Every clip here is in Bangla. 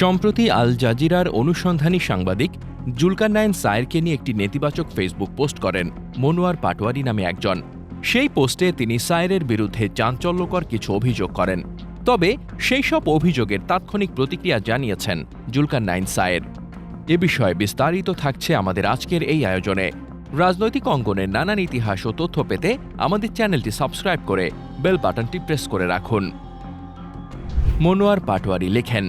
সম্প্রতি আল জাজিরার অনুসন্ধানী সাংবাদিক জুলকারনাইন সায়েরকে নিয়ে একটি নেতিবাচক ফেসবুক পোস্ট করেন মনোয়ার পাটোয়ারি নামে একজন। সেই পোস্টে তিনি সায়েরের বিরুদ্ধে চাঞ্চল্যকর কিছু অভিযোগ করেন। তবে সেই সব অভিযোগের তাৎক্ষণিক প্রতিক্রিয়া জানিয়েছেন জুলকারনাইন সায়ের। এ বিষয়ে বিস্তারিত থাকছে আমাদের আজকের এই আয়োজনে। রাজনৈতিক অঙ্গনের নানান ইতিহাস ও তথ্য পেতে আমাদের চ্যানেলটি সাবস্ক্রাইব করে বেল বাটনটি প্রেস করে রাখুন। মনোয়ার পাটোয়ারি লেখেন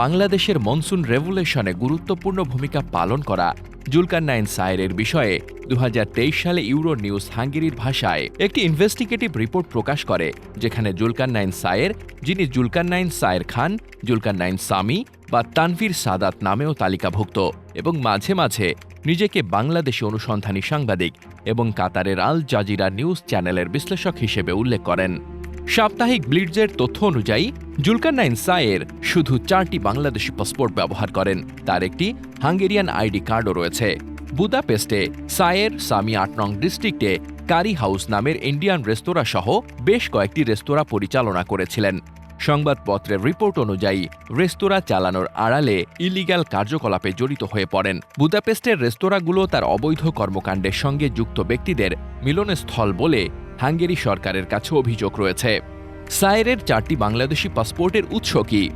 বাংলাদেশের মনসুন রেভুলেশনে গুরুত্বপূর্ণ ভূমিকা পালন করা জুলকারনাইন সায়েরের বিষয়ে দু হাজার তেইশ সালে ইউরো নিউজ হাঙ্গেরির ভাষায় একটি ইনভেস্টিগেটিভ রিপোর্ট প্রকাশ করে, যেখানে জুলকারনাইন সায়ের যিনি জুলকারনাইন সায়ের খান, জুলকারনাইন সামি বা তানভীর সাদাত নামেও তালিকাভুক্ত এবং মাঝে মাঝে নিজেকে বাংলাদেশি অনুসন্ধানী সাংবাদিক এবং কাতারের আল জাজিরা নিউজ চ্যানেলের বিশ্লেষক হিসেবে উল্লেখ করেন। সাপ্তাহিক ব্লিডজের তথ্য অনুযায়ী জুলকারনাইন সায়ের শুধু চারটি বাংলাদেশি পাসপোর্ট ব্যবহার করেন। তার একটি হাঙ্গেরিয়ান আইডি কার্ডও রয়েছে। বুদাপেস্টে সায়ের সামি আট নং ডিস্ট্রিক্টে কারি হাউস নামের ইন্ডিয়ান রেস্তোরাঁ সহ বেশ কয়েকটি রেস্তোরাঁ পরিচালনা করেছিলেন। সংবাদপত্রের রিপোর্ট অনুযায়ী, রেস্তোরাঁ চালানোর আড়ালে ইলিগ্যাল কার্যকলাপে জড়িত হয়ে পড়েন। বুদাপেস্টের রেস্তোরাঁগুলো তার অবৈধ কর্মকাণ্ডের সঙ্গে যুক্ত ব্যক্তিদের মিলনস্থল বলে হাঙ্গেরি সরকারের কাছে অভিযোগ রয়েছে। সায়েরের চারটি বাংলাদেশি পাসপোর্টের উৎস কি?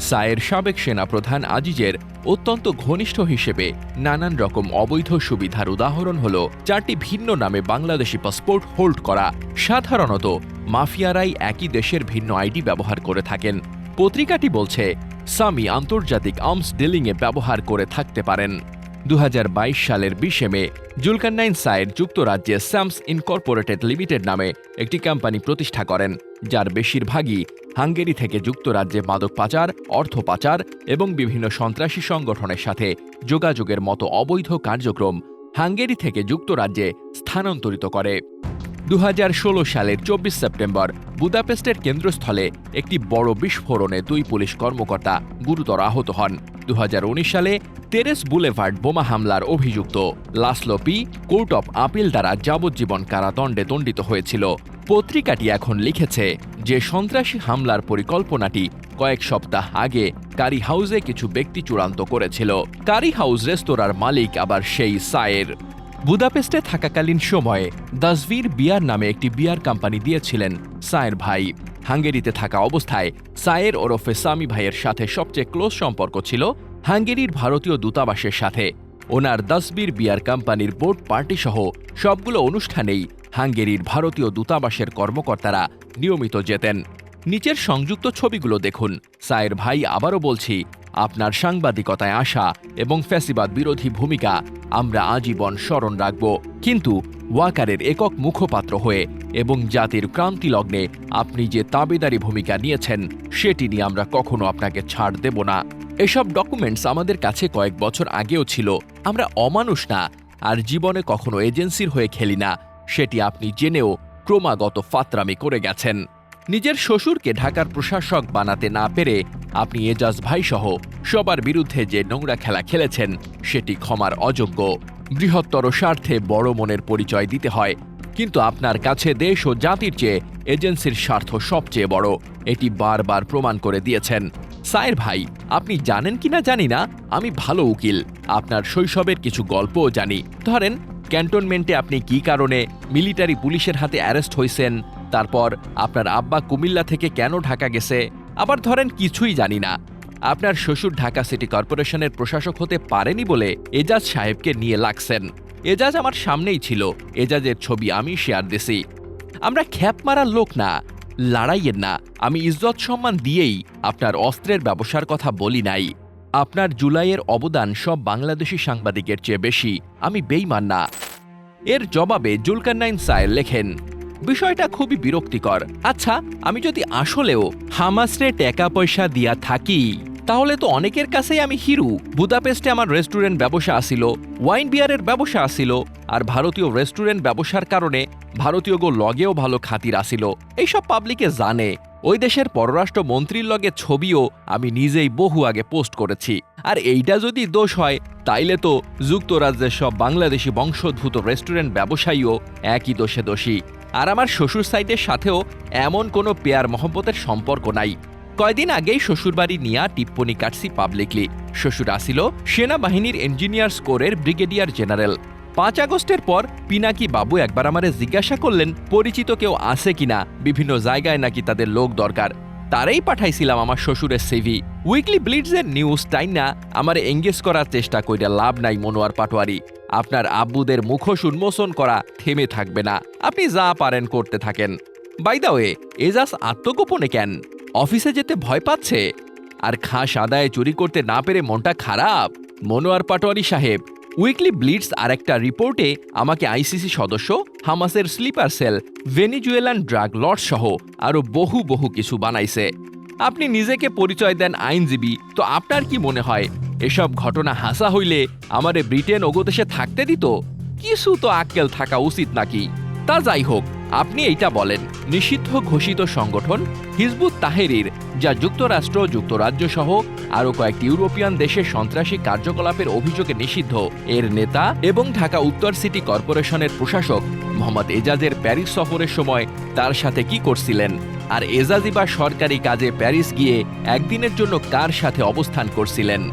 সায়ের সাবেক সেনাপ্রধান আজিজের অত্যন্ত ঘনিষ্ঠ হিসেবে নানান রকম অবৈধ সুবিধার উদাহরণ হল, চারটি ভিন্ন নামে বাংলাদেশি পাসপোর্ট হোল্ড করা। সাধারণত মাফিয়ারাই একই দেশের ভিন্ন আইডি ব্যবহার করে থাকেন। পত্রিকাটি বলছে সামি আন্তর্জাতিক আর্মস ডিলিংয়ে ব্যবহার করে থাকতে পারেন। দু হাজার বাইশ সালের বিশে মে জুলকারনাইন সায়ের যুক্তরাজ্যে স্যামস ইনকর্পোরেটেড লিমিটেড নামে একটি কোম্পানি প্রতিষ্ঠা করেন, যার বেশিরভাগই হাঙ্গেরি থেকে যুক্তরাজ্যে মাদক পাচার, অর্থ পাচার এবং বিভিন্ন সন্ত্রাসী সংগঠনের সাথে যোগাযোগের মতো অবৈধ কার্যক্রম হাঙ্গেরি থেকে যুক্তরাজ্যে স্থানান্তরিত করে। দু হাজার ষোলো সালের চব্বিশ সেপ্টেম্বর বুদাপেস্টের কেন্দ্রস্থলে একটি বড় বিস্ফোরণে দুই পুলিশ কর্মকর্তা গুরুতর আহত হন। দুহাজার উনিশ সালে তেরেস বুলেভার্ড বোমা হামলার অভিযুক্ত Laszlo P court of appeal দ্বারা যাবজ্জীবন কারাদণ্ডে দণ্ডিত হয়েছিল। পত্রিকাটি এখন লিখেছে যে সন্ত্রাসী হামলার পরিকল্পনাটি কয়েক সপ্তাহ আগে কারি হাউসে কিছু ব্যক্তি চূড়ান্ত করেছিল। কারি হাউস রেস্তোরাঁর মালিক আবার সেই সায়ের। বুদাপেস্টে থাকাকালীন সময়ে দাসভির বিয়ার নামে একটি বিয়ার কোম্পানি দিয়েছিলেন সায়ের ভাই। হাঙ্গেরিতে থাকা অবস্থায় সায়ের ওরফে সামি ভাইয়ের সাথে সবচেয়ে ক্লোজ সম্পর্ক ছিল হাঙ্গেরির ভারতীয় দূতাবাসের সাথে। ওনার দাসবির বিয়ার কোম্পানির বোর্ড পার্টি সহ সবগুলো অনুষ্ঠানেই হাঙ্গেরির ভারতীয় দূতাবাসের কর্মকর্তারা নিয়মিত যেতেন। নিচের সংযুক্ত ছবিগুলো দেখুন। সায়ের ভাই আবারও বলছি আপনার সাংবাদিকতায় আসা এবং ফ্যাসিবাদ বিরোধী ভূমিকা আমরা আজীবন স্মরণ রাখব। কিন্তু ওয়াকারের একক মুখপাত্র হয়ে এবং জাতির ক্রান্তি লগ্নে আপনি যে তাবেদারি ভূমিকা নিয়েছেন, সেটি নিয়ে আমরা কখনো আপনাকে ছাড় দেব না। এসব ডকুমেন্টস আমাদের কাছে কয়েক বছর আগেও ছিল। আমরা অমানুষ না, আর জীবনে কখনো এজেন্সির হয়ে খেলি না। সেটি আপনি জেনেও ক্রমাগত ফাতরামি করে গেছেন। নিজের শ্বশুরকে ঢাকার প্রশাসক বানাতে না পেরে আপনি এজাজ ভাই সহ সবার বিরুদ্ধে যে নোংরা খেলা খেলেছেন, সেটি ক্ষমার অযোগ্য। বৃহত্তর স্বার্থে বড় মনের পরিচয় দিতে হয়। কিন্তু আপনার কাছে দেশ ও জাতির চেয়ে এজেন্সির স্বার্থ সবচেয়ে বড়। এটি বারবার প্রমাণ করে দিয়েছেন। সায়ের ভাই, আপনি জানেন কিনা জানি না? আমি ভালো উকিল। আপনার শৈশবের কিছু গল্পও জানি। ধরেন, ক্যান্টনমেন্টে আপনি কি কারণে মিলিটারি পুলিশের হাতে অ্যারেস্ট হয়েছেন তারপর আপনার আব্বা কুমিল্লা থেকে কেন ঢাকা গেছে, আবার ধরেন কিছুই জানি না। আপনার শ্বশুর ঢাকা সিটি কর্পোরেশনের প্রশাসক হতে পারেনি বলে এজাজ সাহেবকে নিয়ে লাগছেন। এজাজ আমার সামনেই ছিল, এজাজের ছবি আমি শেয়ার দিছি। আমরা খ্যাপ মারার লোক না, লড়াইয়ের না, আমি ইজ্জত সম্মান দিয়েই আপনার অস্ত্রের ব্যবসার কথা বলি নাই। আপনার জুলাইয়ের অবদান সব বাংলাদেশি সাংবাদিকের চেয়ে বেশি, আমি বেইমান না। এর জবাবে জুলকারনাইন সায়ের লেখেন বিষয়টা খুবই বিরক্তিকর। আচ্ছা আমি যদি আসলেও হামাসরে টাকা পয়সা দিয়া থাকি। তাহলে তো অনেকের কাছেই আমি হিরু। বুদাপেস্টে আমার রেস্টুরেন্ট ব্যবসা আসিল ওয়াইন বিয়ারের ব্যবসা আসিল আর ভারতীয় রেস্টুরেন্ট ব্যবসার কারণে ভারতীয় গো লগেও ভালো খাতির আসিল এইসব পাবলিকে জানে, ওই দেশের পররাষ্ট্র মন্ত্রীর লগে ছবিও আমি নিজেই বহু আগে পোস্ট করেছি। আর এইটা যদি দোষ হয়, তাইলে তো যুক্তরাজ্যের সব বাংলাদেশি বংশোদ্ভূত রেস্টুরেন্ট ব্যবসায়ীও একই দোষে দোষী। আর আমার শ্বশুর সাইডের সাথেও এমন কোনো পেয়ার মহব্বতের সম্পর্ক নাই। কয়দিন আগেই শ্বশুরবাড়ি নিয়া টিপ্পনি কাটছি পাবলিকলি শ্বশুর আসিল সেনাবাহিনীর ইঞ্জিনিয়ার স্কোরের ব্রিগেডিয়ার জেনারেল পাঁচ আগস্টের পর পিনাকি বাবু একবার আমারে জিজ্ঞাসা করলেন, পরিচিত কেউ আছে কিনা? বিভিন্ন জায়গায় নাকি তাদের লোক দরকার। তারাই পাঠাইছিলাম আমার শ্বশুরের সিভি উইকলি ব্লিডসের নিউজ টাইম না আমার এঙ্গেজ করার চেষ্টা কইরা লাভ নাই মনোয়ার পাটোয়ারি। আপনার আব্বুদের মুখোশ উন্মোচন করা থেমে থাকবে না। আপনি যা পারেন করতে থাকেন। বাই দা ওয়ে এজাজ আত্মগোপনে কেন? অফিসে যেতে ভয় পাচ্ছে। আর খাস আদায় চুরি করতে না পেরে মনটা খারাপ। মনোয়ার পাটোয়ারি সাহেব উইকলি ব্লিডস আর একটা রিপোর্টে আমাকে আইসিসি সদস্য হামাসের sleeper cell Venezuelan drug lord সহ আরও বহু বহু কিছু বানাইছে। আপনি নিজেকে পরিচয় দেন আইনজীবী, তো আপনার কি মনে হয়? এসব ঘটনা হাসা হইলে আমারে ব্রিটেন ওগোদেশে থাকতে দিত? কিছু তো আক্কেল থাকা উচিত নাকি? তা যাই হোক আপনি এইটা বলেন, নিষিদ্ধ ঘোষিত সংগঠন হিজবুত তাহেরির, যা যুক্তরাষ্ট্র যুক্তরাজ্য সহ আরও কয়েকটি ইউরোপিয়ান দেশের সন্ত্রাসী কার্যকলাপের অভিযোগে নিষিদ্ধ। এর নেতা এবং ঢাকা উত্তর সিটি কর্পোরেশনের প্রশাসক মোহাম্মদ এজাজের প্যারিস সফরের সময় তার সাথে কি করছিলেন? আর এজাজি বা সরকারি কাজে প্যারিস গিয়ে একদিনের জন্য কার সাথে অবস্থান করছিলেন?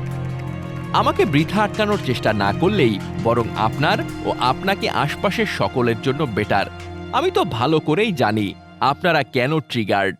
আমাকে বৃথা আটকানোর চেষ্টা না করলেই বরং আপনার ও আপনাকে আশপাশের সকলের জন্য বেটার। আমি তো ভালো করেই জানি আপনারা কেন ট্রিগার্ড